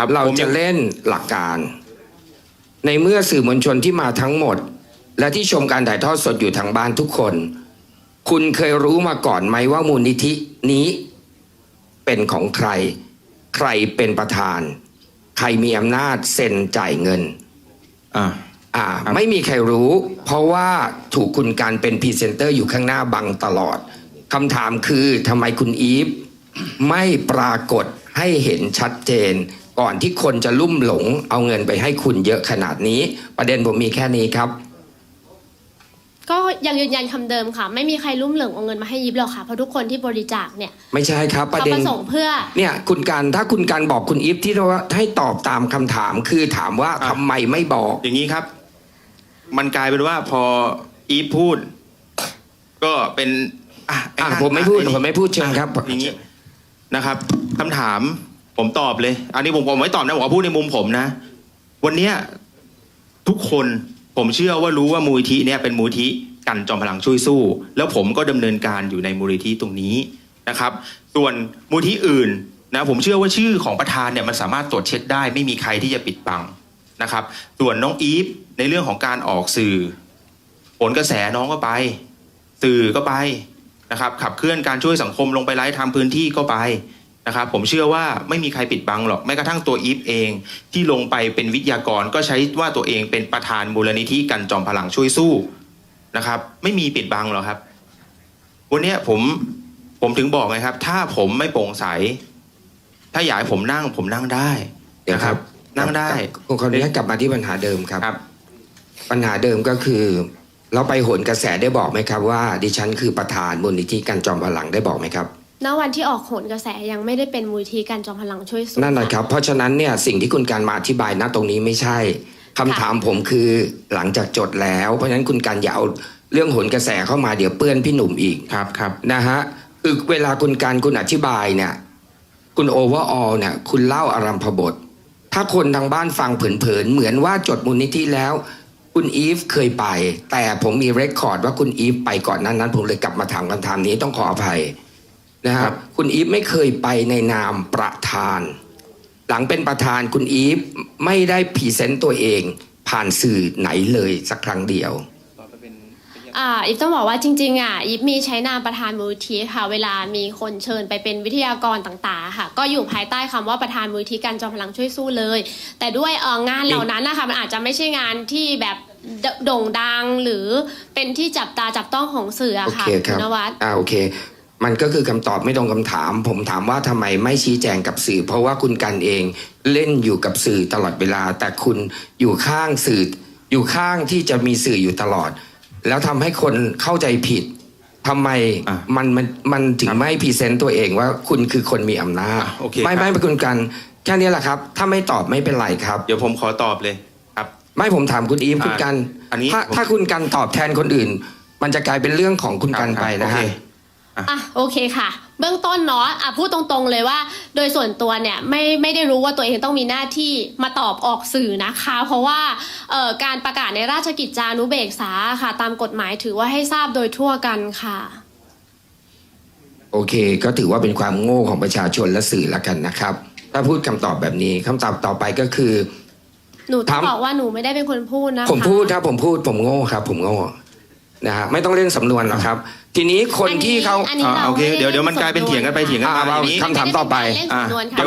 ครับเราผมจะเล่นหลักการ ในเมื่อสื่อมวลชนที่มาทั้งหมด และที่ชมการถ่ายทอดสดอยู่ทางบ้านทุกคน คุณเคยรู้มาก่อนไหมว่ามูลนิธินี้ เป็นของใคร ใครเป็นประธาน ใครมีอำนาจเซ็นจ่ายเงินอ่าอ่าครับไม่มีใครรู้ เพราะว่าถูกคุณการเป็นพรีเซนเตอร์อยู่ข้างหน้าบังตลอดคำถามคือทำไมคุณอีฟไม่ปรากฏให้เห็นชัดเจน ก่อนที่คนจะลุ่มหลง เอาเงินไปให้คุณเยอะขนาดนี้ ประเด็นผมมีแค่นี้ครับ ก็ยังยืนยันคำเดิมค่ะ ไม่มีใครลุ่มเหลิงเอาเงินมาให้ยิบหรอกค่ะเพราะทุกคนที่บริจาคเนี่ยไม่ใช่ครับ ประเขาเด็ปน ระสงค์เพื่อ เนี่ยคุณการถ้าคุณการบอกคุณอีฟที่ว่าให้ตอบตามคำถามคือถามว่าอะ ทำไมไม่บอก อย่างนี้ครับ มันกลายเป็นว่าพออีฟพูด ก็เป็นอะอะอ้นั่นผมไม่พูดอ้นี่ผมไม่พูดเชิญครับอะอย่างนี้นะครับคำถาม ผมตอบเลย อันนี้ผมผมไม่ตอบนะผมเอพูดในมุมผมนะ วันเนี้ยทุกคนผมเชื่อว่ารู้ว่ามูลทิเนี่ยเป็นมูลทิกันจอมพลังช่วยสู้ แล้วผมก็ดำเนินการอยู่ในมูลทิตรงนี้นะครับ ส่วนมูลทิอื่นนะผมเชื่อว่าชื่อของประธานเนี่ยมันสามารถตรวจเช็คได้ ไม่มีใครที่จะปิดบังนะครับ ส่วนน้องอีฟในเรื่องของการออกสื่อ ผลกระแสน้องก็ไป สื่อก็ไปนะครับ ขับเคลื่อนการช่วยสังคมลงไปไลฟ์ทำพื้นที่ก็ไป นะครับผมเชื่อว่าไม่มีใครปิดบังหรอกแม้กระทั่งตัวอีฟเอง ที่ลงไปเป็นวิทยากรก็ใช้ว่าตัวเองเป็นประธานมูลนิธิกันจอมพลังช่วยสู้นะครับ ไม่มีปิดบังหรอกครับ วันเนี้ยผมผมถึงบอกไงครับ ถ้าผมไม่โปร่งใส ถ้าอยากให้ผมนั่งผมนั่งได้เดี๋ยวครับ นั่งได้ผมขออนุญาตกลับมาที่ปัญหาเดิมครับครับปัญหาเดิมก็คือ เราไปโหนกระแสได้บอกไหมครับว่า ดิฉันคือประธานมูลนิธิการจอมพลังได้บอกไหมครับ ณวันที่ออกโหนกระแสยังไม่ได้เป็นมูลทีการจอมพลังช่วยสู้นั่นแหละครับ เพราะฉะนั้นเนี่ยสิ่งที่คุณการมาอธิบายณตรงนี้ไม่ใช่คำถามผมคือหลังจากจดแล้ว เพราะฉะนั้นคุณการอย่าเอาเรื่องโหนกระแสเข้ามาเดี๋ยวเปื้อนพี่หนุ่มอีกครับครับนะฮะคือเวลาคุณการคุณอธิบายเนี่ยคุณโอเวอร์ออลเนี่ยคุณเล่าอารัมพบท ถ้าคนทางบ้านฟังเผินๆเหมือนว่าจดมูลนิธิแล้ว คุณอีฟเคยไป แต่ผมมีเรคคอร์ดว่าคุณอีฟไปก่อนนั้นนั้น ผมเลยกลับมาถามคำถามนี้ต้องขออภัย นะคครัรับบคุณอีฟไม่เคยไปในนามประธาน หลังเป็นประธานคุณอีฟไม่ได้พรีเซนต์ตัวเองผ่านสื่อไหนเลยสักครั้งเดียวอ่าอีฟต้องบอกว่าจริงๆอะอีฟมีใช้นามประธานมูลทีค่ะ เวลามีคนเชิญไปเป็นวิทยากรต่างๆ ค่ะ ก็อยู่ภายใต้คำว่าประธานมูลทีการจอมพลังช่วยสู้เลย แต่ด้วยเอ่องานเหล่านั้นนะคะมันอาจจะไม่ใช่งานที่แบบโดโด่งดังหรือเป็นที่จับตาจับต้องของสื่อโออะค่ะเคคคุรัณบนวัดอ่าโอเค มันก็คือคำตอบไม่ตรงคำถาม ผมถามว่าทำไมไม่ชี้แจงกับสื่อ เพราะว่าคุณกันเองเล่นอยู่กับสื่อตลอดเวลา แต่คุณอยู่ข้างสื่อ อยู่ข้างที่จะมีสื่ออยู่ตลอด แล้วทำให้คนเข้าใจผิดทำไมอะมันมันมันถึงไม่พรีเซนต์ตัวเองว่าคุณคือคนมีอำนาจอะโอเคไม่ครับไม่เป็นคุณกันแค่นี้แหละครับ ถ้าไม่ตอบไม่เป็นไรครับ เดี๋ยวผมขอตอบเลยครับ ไม่ผมถามคุณอีฟอะคุณกันอันนี้ถ้าผมถ้าคุณกันตอบแทนคนอื่น มันจะกลายเป็นเรื่องของคุณกันไปนะโอเคฮะ อะโอเคค่ะ เบื้องต้นเนาะอะพูดตรงๆเลยว่า โดยส่วนตัวเนี่ยไม่ไม่ได้รู้ว่าตัวเองต้องมีหน้าที่มาตอบออกสื่อนะคะ เพราะว่าเอ่อการประกาศในราชกิจจานุเบกษาค่ะ ตามกฎหมายถือว่าให้ทราบโดยทั่วกันค่ะ โอเค ก็ถือว่าเป็นความโง่ของประชาชนและสื่อละกันนะครับ ถ้าพูดคำตอบแบบนี้คำตอบต่อไปก็คือ หนูต้องถามบอกว่าหนูไม่ได้เป็นคนพูดนะคะผมพูดครับผมพูดผมโง่ครับ ผมโง่ นะฮะไม่ต้องเล่นสำนวนหรอกครับ ทีนี้คนที่เขาอันนี้อ่าเราโอเค ไม่ไเดี๋ยวเดี๋ยวมันกลายเป็นเถียงกันไปเถียงกันมาอ่าอย่างนี้ คำถามต่อไป ไม่ได้เป็นการเล่นสำนวนเดี๋ยว